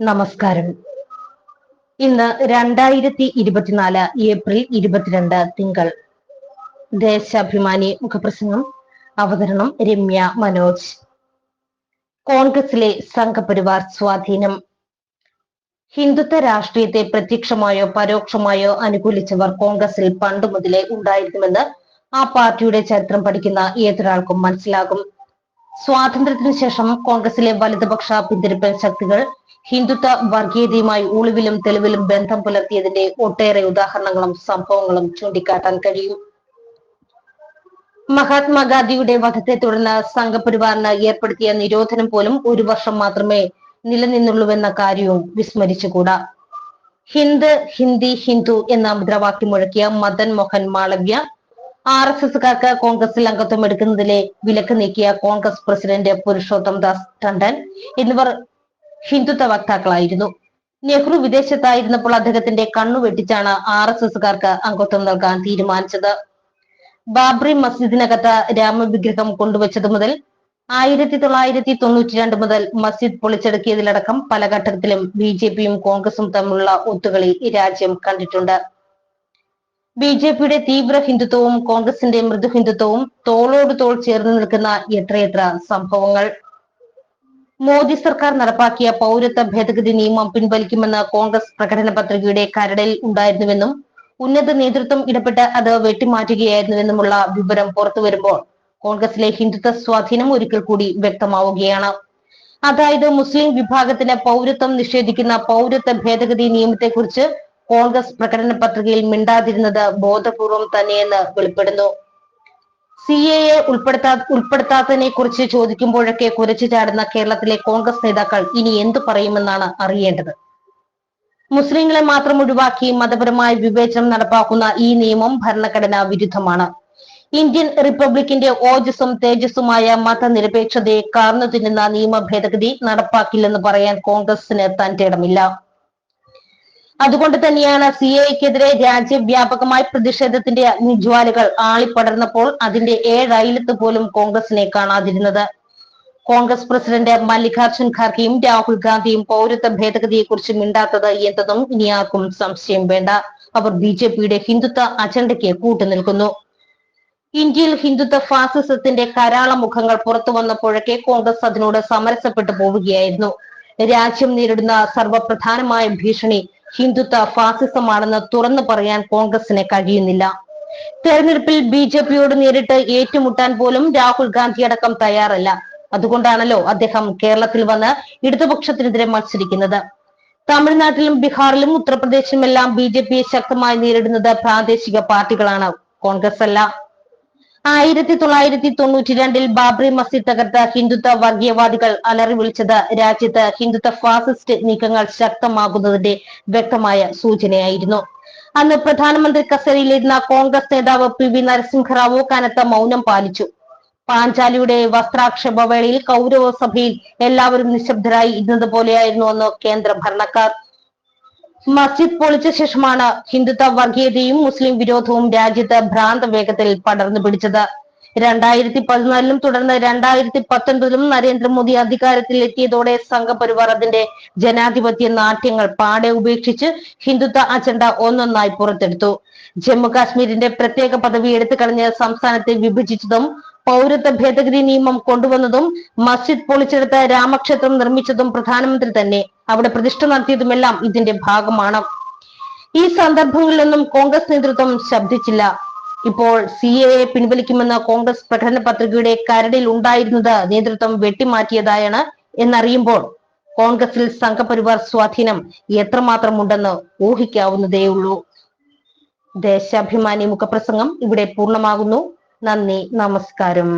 നമസ്കാരം. ഇന്ന് രണ്ടായിരത്തി ഇരുപത്തിനാല് ഏപ്രിൽ ഇരുപത്തിരണ്ട് തിങ്കൾ. ദേശാഭിമാനി മുഖപ്രസംഗം അവതരണം രമ്യ മനോജ്. കോൺഗ്രസിലെ സംഘപരിവാർ സ്വാധീനം. ഹിന്ദുത്വ രാഷ്ട്രീയത്തെ പ്രത്യക്ഷമായോ പരോക്ഷമായോ അനുകൂലിച്ചവർ കോൺഗ്രസിൽ പണ്ടുമുതലേ ഉണ്ടായിരുന്നുവെന്ന് ആ പാർട്ടിയുടെ ചരിത്രം പഠിക്കുന്ന ഏതൊരാൾക്കും മനസ്സിലാകും. സ്വാതന്ത്ര്യത്തിനു ശേഷം കോൺഗ്രസിലെ വലതുപക്ഷ പിന്തിരിപ്പൻ ശക്തികൾ ഹിന്ദുത്വ വർഗീയതയുമായി ഒളിവിലും തെളിവിലും ബന്ധം പുലർത്തിയതിന്റെ ഒട്ടേറെ ഉദാഹരണങ്ങളും സംഭവങ്ങളും ചൂണ്ടിക്കാട്ടാൻ കഴിയും. മഹാത്മാഗാന്ധിയുടെ വധത്തെ തുടർന്ന് സംഘപരിവാറിന് ഏർപ്പെടുത്തിയ നിരോധനം പോലും ഒരു വർഷം മാത്രമേ നിലനിന്നുള്ളൂവെന്ന കാര്യവും വിസ്മരിച്ചുകൂടാ. ഹിന്ദ് ഹിന്ദി ഹിന്ദു എന്ന മുദ്രാവാക്യം മുഴക്കിയ മദൻ മോഹൻ മാളവ്യ ആർ എസ് എസുകാർക്ക് കോൺഗ്രസിൽ അംഗത്വം എടുക്കുന്നതിലെ വിലക്ക് നീക്കിയ കോൺഗ്രസ് പ്രസിഡന്റ് പുരുഷോത്തം ദാസ് ടണ്ടൻ എന്നിവർ ഹിന്ദുത്വ വക്താക്കളായിരുന്നു. നെഹ്റു വിദേശത്തായിരുന്നപ്പോൾ അദ്ദേഹത്തിന്റെ കണ്ണു വെട്ടിച്ചാണ് ആർ എസ് എസുകാർക്ക് അംഗത്വം നൽകാൻ തീരുമാനിച്ചത്. ബാബ്രി മസ്ജിദിനകത്ത് രാമവിഗ്രഹം കൊണ്ടുവച്ചത് മുതൽ ആയിരത്തി തൊള്ളായിരത്തി തൊണ്ണൂറ്റി രണ്ട് മുതൽ മസ്ജിദ് പൊളിച്ചെടുക്കിയതിലടക്കം പല ഘട്ടത്തിലും ബി ജെ പിയും കോൺഗ്രസും തമ്മിലുള്ള ഒത്തുകളി രാജ്യം കണ്ടിട്ടുണ്ട്. ബി ജെ പിയുടെ തീവ്ര ഹിന്ദുത്വവും കോൺഗ്രസിന്റെ മൃദു ഹിന്ദുത്വവും തോളോട് തോൾ ചേർന്ന് നിൽക്കുന്ന എത്രയെത്ര സംഭവങ്ങൾ? മോദി സർക്കാർ നടപ്പാക്കിയ പൗരത്വ ഭേദഗതി നിയമം പിൻവലിക്കുമെന്ന് കോൺഗ്രസ് പ്രകടന പത്രികയുടെ കരടിൽ ഉണ്ടായിരുന്നുവെന്നും ഉന്നത നേതൃത്വം ഇടപെട്ട് അത് വെട്ടിമാറ്റുകയായിരുന്നുവെന്നുമുള്ള വിവരം പുറത്തു വരുമ്പോൾ കോൺഗ്രസിലെ ഹിന്ദുത്വ സ്വാധീനം ഒരിക്കൽ കൂടി വ്യക്തമാവുകയാണ്. അതായത് മുസ്ലിം വിഭാഗത്തിന് പൗരത്വം നിഷേധിക്കുന്ന പൗരത്വ ഭേദഗതി നിയമത്തെക്കുറിച്ച് കോൺഗ്രസ് പ്രകടന പത്രികയിൽ മിണ്ടാതിരുന്നത് ബോധപൂർവം തന്നെയെന്ന് വെളിപ്പെടുന്നു. സി എ എ ഉൾപ്പെടുത്താ ഉൾപ്പെടുത്താത്തതിനെ കുറിച്ച് ചോദിക്കുമ്പോഴൊക്കെ കുരച്ചു ചാടുന്ന കേരളത്തിലെ കോൺഗ്രസ് നേതാക്കൾ ഇനി എന്തു പറയുമെന്നാണ് അറിയേണ്ടത്. മുസ്ലിങ്ങളെ മാത്രം ഒഴിവാക്കി മതപരമായ വിവേചനം നടപ്പാക്കുന്ന ഈ നിയമം ഭരണഘടനാ വിരുദ്ധമാണ്. ഇന്ത്യൻ റിപ്പബ്ലിക്കിന്റെ ഓജസ്സും തേജസ്സുമായ മതനിരപേക്ഷതയെ കാർന്നു തിന്നുന്ന നിയമ ഭേദഗതി നടപ്പാക്കില്ലെന്ന് പറയാൻ കോൺഗ്രസിന് തന്റെ ഇടമില്ല. അതുകൊണ്ട് തന്നെയാണ് സി എക്കെതിരെ രാജ്യവ്യാപകമായ പ്രതിഷേധത്തിന്റെ അഗ്നിജ്വാലകൾ ആളിപ്പടർന്നപ്പോൾ അതിന്റെ ഏഴയലത്ത് പോലും കോൺഗ്രസിനെ കാണാതിരുന്നത്. കോൺഗ്രസ് പ്രസിഡന്റ് മല്ലികാർജുൻ ഖാർഗെയും രാഹുൽ ഗാന്ധിയും പൗരത്വ ഭേദഗതിയെക്കുറിച്ച് മിണ്ടാത്തത് എന്തെന്നും ഇനി ആർക്കും സംശയം വേണ്ട. അവർ ബി ജെ പിയുടെ ഹിന്ദുത്വ അജണ്ടയ്ക്ക് കൂട്ടുനിൽക്കുന്നു. ഇന്ത്യയിൽ ഹിന്ദുത്വ ഫാസിസത്തിന്റെ കരാള മുഖങ്ങൾ പുറത്തു വന്നപ്പോഴൊക്കെ കോൺഗ്രസ് അതിനോട് സമരസപ്പെട്ടു പോവുകയായിരുന്നു. രാജ്യം നേരിടുന്ന സർവപ്രധാനമായ ഭീഷണി ഹിന്ദുത്വ ഫാസിസമാണെന്ന് തുറന്നു പറയാൻ കോൺഗ്രസിന് കഴിയുന്നില്ല. തെരഞ്ഞെടുപ്പിൽ ബി ജെ പിയോട് നേരിട്ട് ഏറ്റുമുട്ടാൻ പോലും രാഹുൽ ഗാന്ധി അടക്കം തയ്യാറല്ല. അതുകൊണ്ടാണല്ലോ അദ്ദേഹം കേരളത്തിൽ വന്ന് ഇടതുപക്ഷത്തിനെതിരെ മത്സരിക്കുന്നത്. തമിഴ്നാട്ടിലും ബീഹാറിലും ഉത്തർപ്രദേശിലുമെല്ലാം ബി ജെ പിയെ ശക്തമായി നേരിടുന്നത് പ്രാദേശിക പാർട്ടികളാണ്. കോൺഗ്രസ് അല്ല. ആയിരത്തി തൊള്ളായിരത്തി തൊണ്ണൂറ്റി രണ്ടിൽ ബാബ്രി മസ്ജിദ് തകർത്ത ഹിന്ദുത്വ വർഗീയവാദികൾ അലറി വിളിച്ചത് രാജ്യത്ത് ഹിന്ദുത്വ ഫാസിസ്റ്റ് നീക്കങ്ങൾ ശക്തമാകുന്നതിന്റെ വ്യക്തമായ സൂചനയായിരുന്നു. അന്ന് പ്രധാനമന്ത്രി കസേരയിലിരുന്ന കോൺഗ്രസ് നേതാവ് പി വി നരസിംഹറാവു കനത്ത മൗനം പാലിച്ചു. പാഞ്ചാലിയുടെ വസ്ത്രാക്ഷേപ വേളയിൽ കൗരവ സഭയിൽ എല്ലാവരും നിശബ്ദരായി ഇരുന്നത് പോലെയായിരുന്നു അന്ന് കേന്ദ്ര ഭരണക്കാർ. മസ്ജിദ് പൊളിച്ച ശേഷമാണ് ഹിന്ദുത്വ വർഗീയതയും മുസ്ലിം വിരോധവും രാജ്യത്ത് ഭ്രാന്ത വേഗത്തിൽ പടർന്നു പിടിച്ചത്. രണ്ടായിരത്തി പതിനാലിലും തുടർന്ന് രണ്ടായിരത്തി പത്തൊൻപതിലും നരേന്ദ്രമോദി അധികാരത്തിൽ എത്തിയതോടെ സംഘപരിവാർ അതിന്റെ ജനാധിപത്യ നാട്യങ്ങൾ പാടെ ഉപേക്ഷിച്ച് ഹിന്ദുത്വ അജണ്ട ഒന്നൊന്നായി പുറത്തെടുത്തു. ജമ്മു കാശ്മീരിന്റെ പ്രത്യേക പദവി എടുത്തു കളഞ്ഞ് സംസ്ഥാനത്തെ വിഭജിച്ചതും പൗരത്വ ഭേദഗതി നിയമം കൊണ്ടുവന്നതും മസ്ജിദ് പൊളിച്ചെടുത്ത് രാമക്ഷേത്രം നിർമ്മിച്ചതും പ്രധാനമന്ത്രി തന്നെ അവിടെ പ്രതിഷ്ഠ നടത്തിയതുമെല്ലാം ഇതിന്റെ ഭാഗമാണ്. ഈ സന്ദർഭങ്ങളിലൊന്നും കോൺഗ്രസ് നേതൃത്വം ശബ്ദിച്ചില്ല. ഇപ്പോൾ സി എ പിൻവലിക്കുമെന്ന കോൺഗ്രസ് പ്രകടന പത്രികയുടെ കരടിൽ ഉണ്ടായിരുന്നത് നേതൃത്വം വെട്ടിമാറ്റിയതായാണ് എന്നറിയുമ്പോൾ കോൺഗ്രസിൽ സംഘപരിവാർ സ്വാധീനം എത്രമാത്രം ഉണ്ടെന്ന് ഊഹിക്കാവുന്നതേയുള്ളൂ. ദേശാഭിമാനി മുഖപ്രസംഗം ഇവിടെ പൂർണമാകുന്നു. നന്ദി നമസ്കാരം.